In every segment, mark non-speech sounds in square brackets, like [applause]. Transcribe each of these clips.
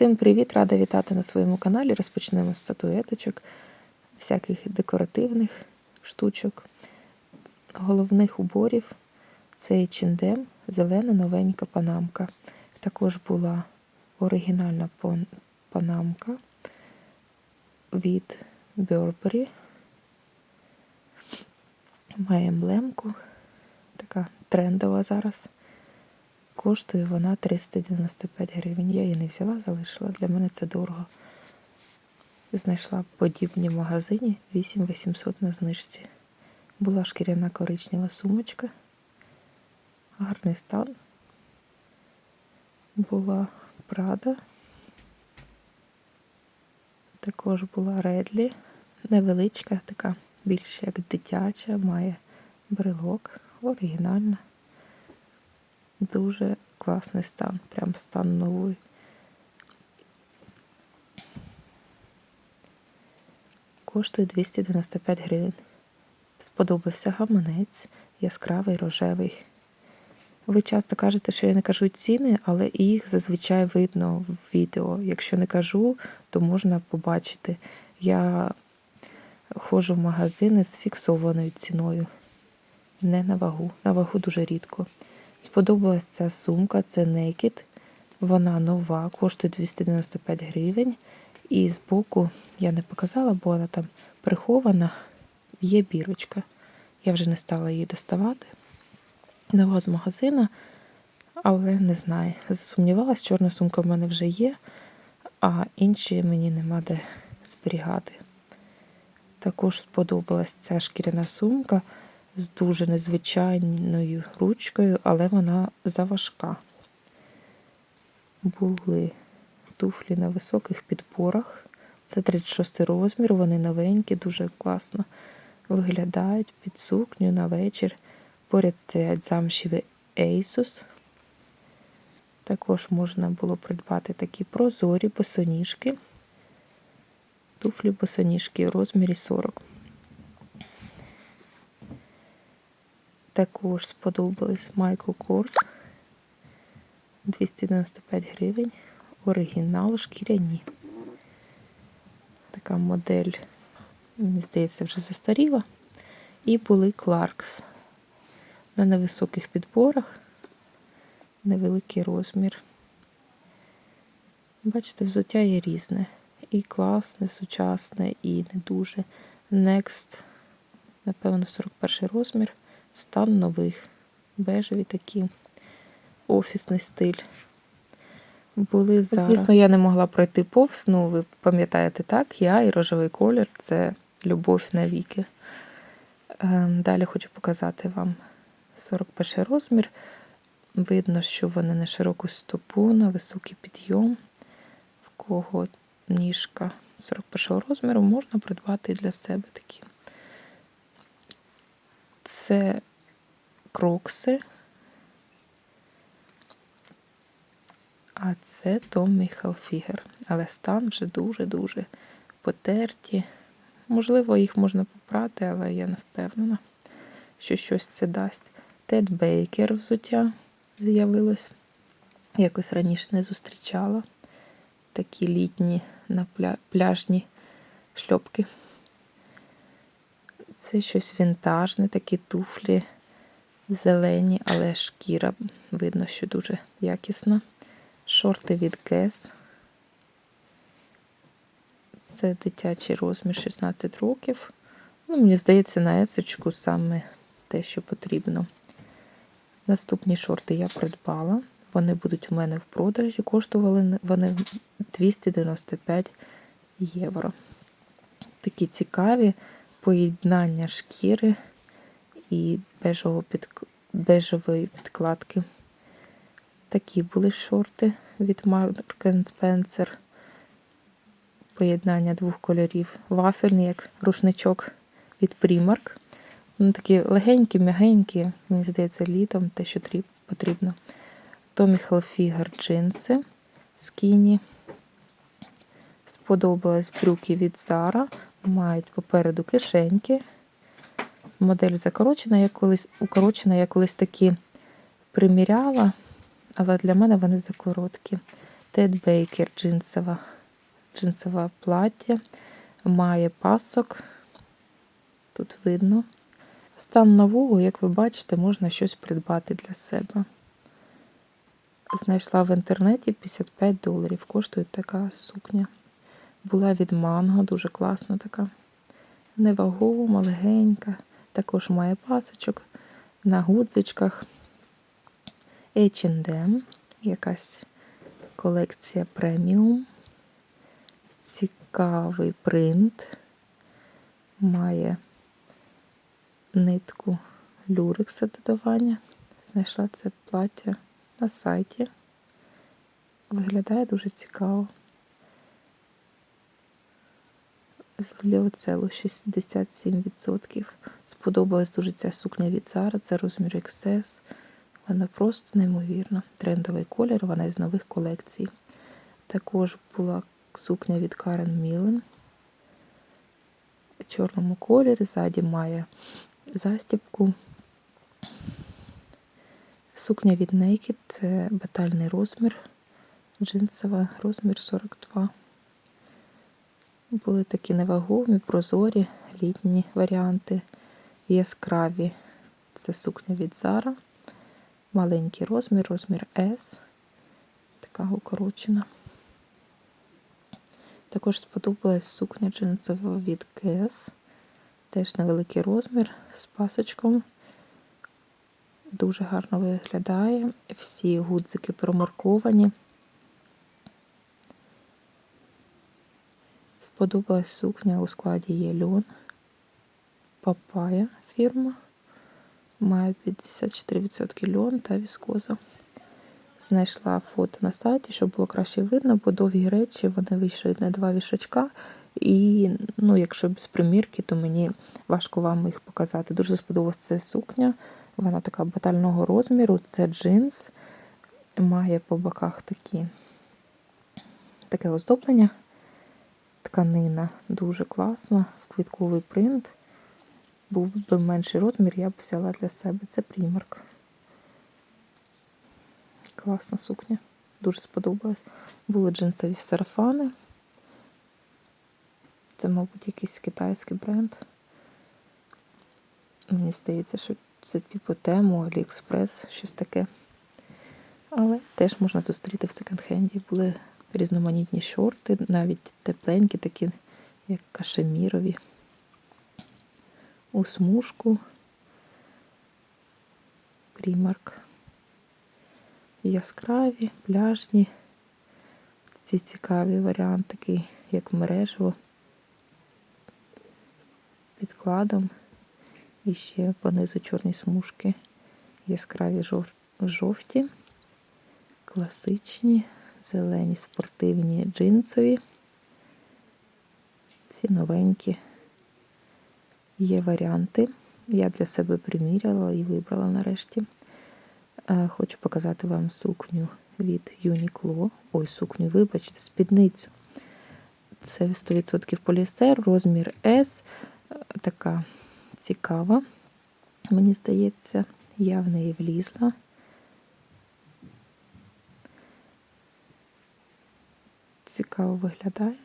Всім привіт! Рада вітати на своєму каналі. Розпочнемо з статуеточок, всяких декоративних штучок, головних уборів. Це H&M, зелена новенька панамка. Також була оригінальна панамка від Burberry. Має емблемку, така трендова зараз. Коштує вона 395 гривень. Я її не взяла, залишила. Для мене це дорого. Знайшла подібні в магазині 8800 на знижці. Була шкіряна коричнева сумочка. Гарний стан. Була Прада. Також була Редлі. Невеличка, така більш як дитяча, має брелок, оригінальна. Дуже класний стан, прям стан новий. Коштує 295 гривень. Сподобався гаманець, яскравий рожевий. Ви часто кажете, що я не кажу ціни, але їх зазвичай видно в відео. Якщо не кажу, то можна побачити. Я ходжу в магазини з фіксованою ціною, не на вагу. На вагу дуже рідко. Сподобалась ця сумка, це Naked. Вона нова, коштує 295 гривень. І збоку я не показала, бо вона там прихована. Є бірочка. Я вже не стала її доставати. Нова з магазину, але не знаю. Засумнівалась, чорна сумка в мене вже є, а інші мені нема де зберігати. Також сподобалась ця шкіряна сумка з дуже незвичайною ручкою, але вона заважка. Були туфлі на високих підборах. Це 36 розмір, вони новенькі, дуже класно виглядають під сукню на вечір. Поряд стоять замшеві Asus. Також можна було придбати такі прозорі босоніжки. Туфлі босоніжки у розмірі 40. Також сподобались Michael Kors 295 гривень. Оригінал шкіряні. Така модель, мені здається, вже застаріла. І були Clarks на невисоких підборах, невеликий розмір. Бачите, взуття є різне. І класне, сучасне, і не дуже. Next, напевно, 41 розмір. Стан нових. Бежеві такі, офісний стиль. Були зараз. Звісно, я не могла пройти повз, ну ви пам'ятаєте так, я і рожевий колір це любов навіки. Ем, Далі хочу показати вам 41 розмір. Видно, що вони на широку стопу, на високий підйом. В кого ніжка 41 розміру, можна придбати для себе такі. Це крокси. А це Tommy Hilfiger. Але стан вже дуже-дуже потерті. Можливо, їх можна попрати, але я не впевнена, що щось це дасть. Тед Бейкер взуття з'явилось. Якось раніше не зустрічала. Такі літні на пляжні шльопки. Це щось вінтажне, такі туфлі зелені, але шкіра видно, що дуже якісна. Шорти від Guess. Це дитячий розмір 16 років. Ну, Мені здається, на есочку саме те, що потрібно. Наступні шорти я придбала. Вони будуть у мене в продажі. Коштували вони 295 євро. Такі цікаві поєднання шкіри і бежевої підкладки. Такі були шорти від Mark Spencer. Поєднання двох кольорів. Вафельний, як рушничок від Primark. Вони такі легенькі, м'ягенькі, мені здається, літом те, що потрібно. Tommy Hilfiger джинси скіні. Сподобались брюки від Zara. Мають попереду кишеньки. Модель закорочена, я колись укорочена, я колись такі приміряла, але для мене вони закороткі. Тед Бейкер джинсова, джинсове плаття. Має пасок. Тут видно. Стан нового, як ви бачите, можна щось придбати для себе. Знайшла в інтернеті 55 доларів. Коштує така сукня. Була від манго, дуже класна така. Невагома, легенька. Також має пасочок на гудзичках. H&M, якась колекція преміум. Цікавий принт. Має нитку люрекса додавання. Знайшла це плаття на сайті. Виглядає дуже цікаво. З ліоцелу 67%. Сподобалась дуже ця сукня від Zara, це розмір XS. Вона просто неймовірна. Трендовий колір, вона із нових колекцій. Також була сукня від Karen Millen. В чорному кольорі, ззаді має застібку. Сукня від Naked це батальний розмір, джинсова, розмір 42. Були такі невагомі, прозорі, літні варіанти, яскраві. Це сукня від Zara. Маленький розмір, розмір S. Така укорочена. Також сподобалась сукня джинсова від Guess. Теж невеликий розмір з пасочком. Дуже гарно виглядає. Всі гудзики промарковані. Сподобалась сукня у складі є льон. Папая фірма. Має 54% льон та віскоза. Знайшла фото на сайті, щоб було краще видно, бо довгі речі вони вийшли на два вішачка. І, ну, якщо без примірки, то мені важко вам їх показати. Дуже сподобалася ця сукня. Вона така батального розміру, це джинс, має по боках такі, таке оздоблення. Тканина дуже класна, в квітковий принт. Був би менший розмір, я б взяла для себе. Це примарк. Класна сукня. Дуже сподобалась. Були джинсові сарафани. Це, мабуть, якийсь китайський бренд. Мені здається, що це типу тему, Аліекспрес, щось таке. Але теж можна зустріти в секонд-хенді. Були різноманітні шорти, навіть тепленькі, такі, як кашемірові. У смужку. Примарк. Яскраві, пляжні. Ці цікаві варіант такий, як мережево. Підкладом. І ще понизу чорні смужки. Яскраві жов... жовті, класичні, зелені, спортивні, джинсові. Ці новенькі. Є варіанти. Я для себе приміряла і вибрала нарешті. Е, Хочу показати вам сукню від Uniqlo. Ой, сукню, вибачте, спідницю. Це 100% поліестер, розмір S. Е, Така цікава. Мені здається, я в неї влізла. Цікаво виглядає.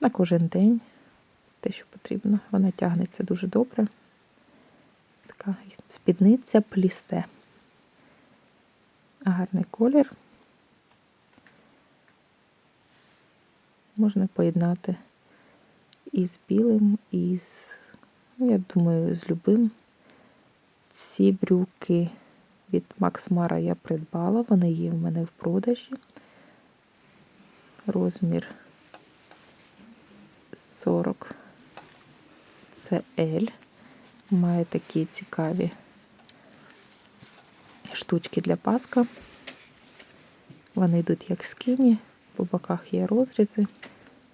На кожен день те, що потрібно. Вона тягнеться дуже добре. Така спідниця плісе. Гарний колір. Можна поєднати із білим, і з, ну, я думаю, з любим. Ці брюки від Макс Мара я придбала, вони є в мене в продажі. Розмір 40 це. Має такі цікаві штучки для паска. Вони йдуть як скіні, по боках є розрізи.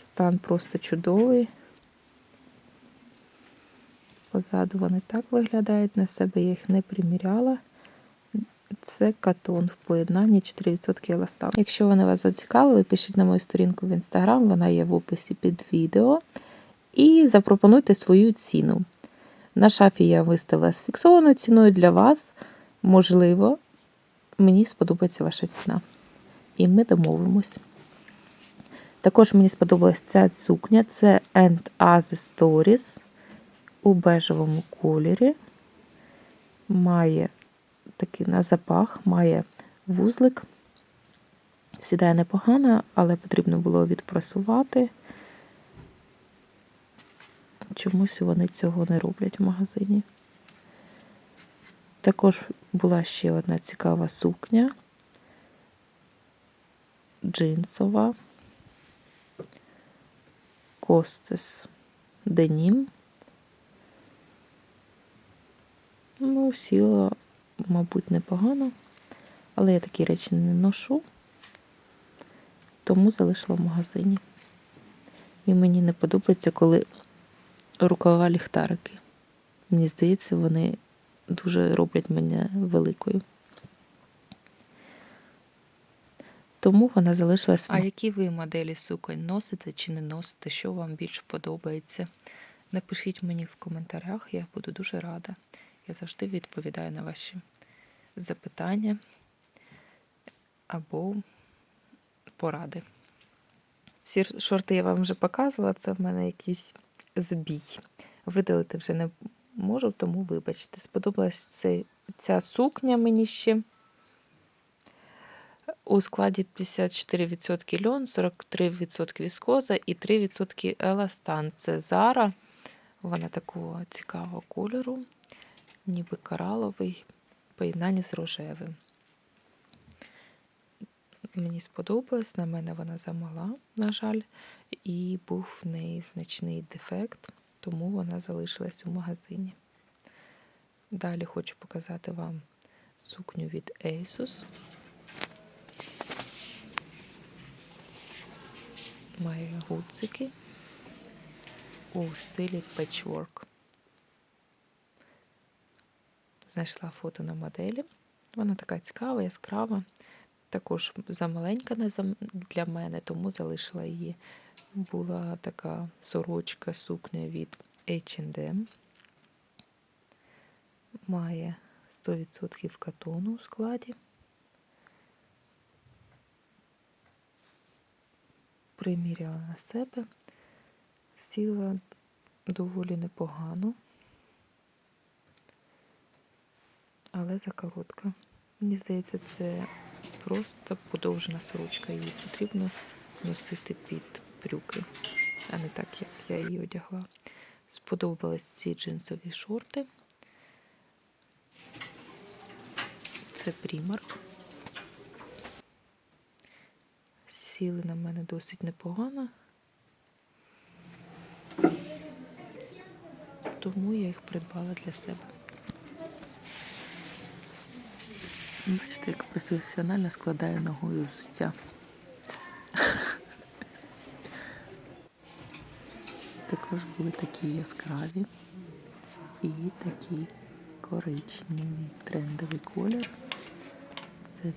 Стан просто чудовий. Позаду вони так виглядають, на себе я їх не приміряла. Це катон в поєднанні 4% еластан. Якщо вони вас зацікавили, пишіть на мою сторінку в інстаграм, вона є в описі під відео. І запропонуйте свою ціну. На шафі я виставила з фіксованою ціною для вас. Можливо, мені сподобається ваша ціна. і ми домовимось. Також мені сподобалась ця сукня. Це And Other Stories у бежевому кольорі. Має такий на запах, має вузлик. Сідає непогано, але потрібно було відпрасувати. Чомусь вони цього не роблять в магазині. Також була ще одна цікава сукня. Джинсова. Костес Денім. Ну, сіла, мабуть, непогано, але я такі речі не ношу, тому залишила в магазині. І мені не подобається, коли рукава ліхтарики. Мені здається, вони дуже роблять мене великою. Тому вона залишилась. А які ви моделі суконь носите чи не носите? Що вам більше подобається? Напишіть мені в коментарях, я буду дуже рада. Я завжди відповідаю на ваші запитання або поради. Ці шорти я вам вже показувала, це в мене якийсь збій. Видалити вже не можу, тому вибачте. Сподобалась цей, ця сукня мені ще. У складі 54% льон, 43% віскоза і 3% еластан. Це Зара. Вона такого цікавого кольору, ніби кораловий, поєднання з рожевим. Мені сподобалось, на мене вона замала, на жаль, і був в неї значний дефект, тому вона залишилась у магазині. Далі хочу показати вам сукню від Asus. Має гудзики у стилі петчворк. Знайшла фото на моделі. Вона така цікава, яскрава. Також замаленька для мене, тому залишила її. Була така сорочка сукня від H&M. Має 100% катону у складі. Приміряла на себе, сіла доволі непогано, але закоротка. Мені здається, це просто подовжена сорочка, її потрібно носити під брюки, а не так, як я її одягла. Сподобались ці джинсові шорти. Це примарк. Сіли на мене досить непогано. Тому я їх придбала для себе. Бачите, як професіонально складаю ногою взуття. Також були такі яскраві і такі коричневі трендовий колір. Це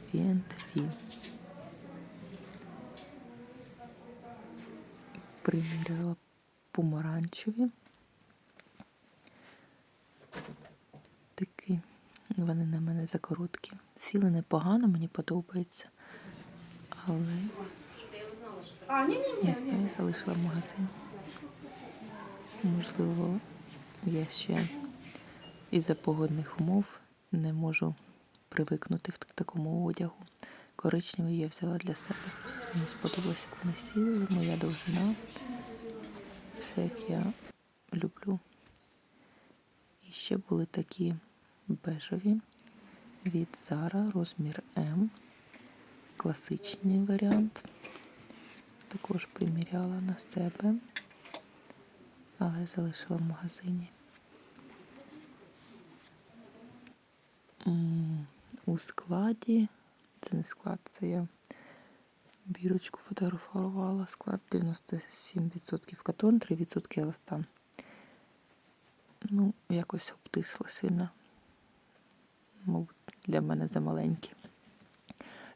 Фі. Приміряла помаранчеві. Такі, вони на мене закороткі. Сіли непогано, мені подобається. Але А, ні, знаю, залишила в магазині. Можливо, я ще із-за погодних умов не можу привикнути в такому одягу. Коричневий я взяла для себе. Мені сподобалося, як вони сіли, моя довжина. Все, як я люблю. І ще були такі бежеві від Zara, розмір М. Класичний варіант. Також приміряла на себе, але залишила в магазині. У складі, це не склад, це я бірочку фотографувала. Склад 97% катон, 3% еластан. Ну, якось обтисло сильно. Мабуть, для мене замаленькі.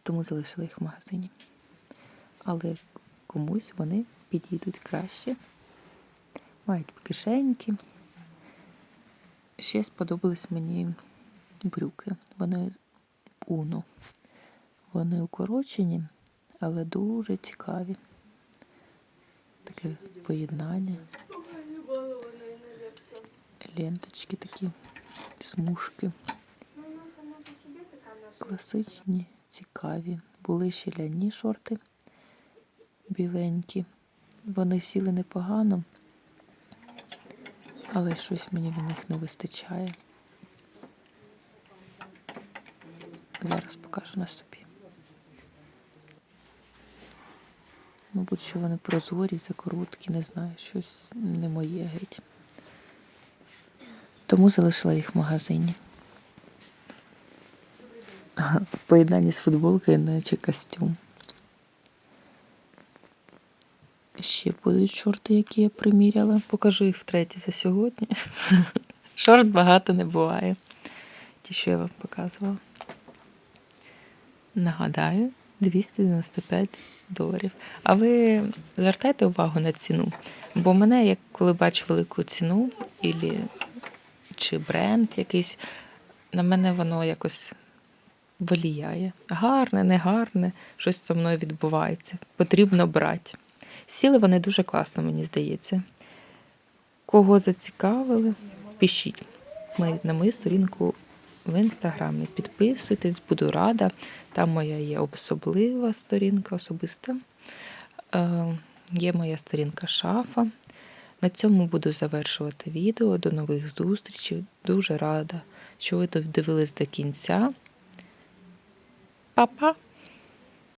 Тому залишила їх в магазині. Але комусь вони підійдуть краще. Мають кишеньки. Ще сподобались мені брюки. Вони уно. Вони укорочені, але дуже цікаві. Таке поєднання. Ленточки такі, смужки. Ну, вона сама по собі така наша. Класичні, цікаві. Були ще ляні шорти біленькі. Вони сіли непогано, але щось мені в них не вистачає. Зараз покажу на собі. Мабуть, що вони прозорі, закороткі, не знаю, щось не моє геть. Тому залишила їх в магазині. В поєднанні з футболкою, наче костюм. Ще будуть шорти, які я приміряла. Покажу їх втретє за сьогодні. [laughs] Шорт багато не буває. Ті, що я вам показувала. Нагадаю, 295 доларів. А ви звертайте увагу на ціну. Бо мене, як коли бачу велику ціну, чи бренд якийсь, на мене воно якось влияє. Гарне, не гарне, щось зі мною відбувається. Потрібно брати. Сіли вони дуже класно, мені здається. Кого зацікавили, пишіть на мою сторінку в інстаграмі. Підписуйтесь, буду рада. Там моя є особлива сторінка, особиста. Е, є моя сторінка шафа. На цьому буду завершувати відео. До нових зустрічей. Дуже рада, що ви додивились до кінця. Papa.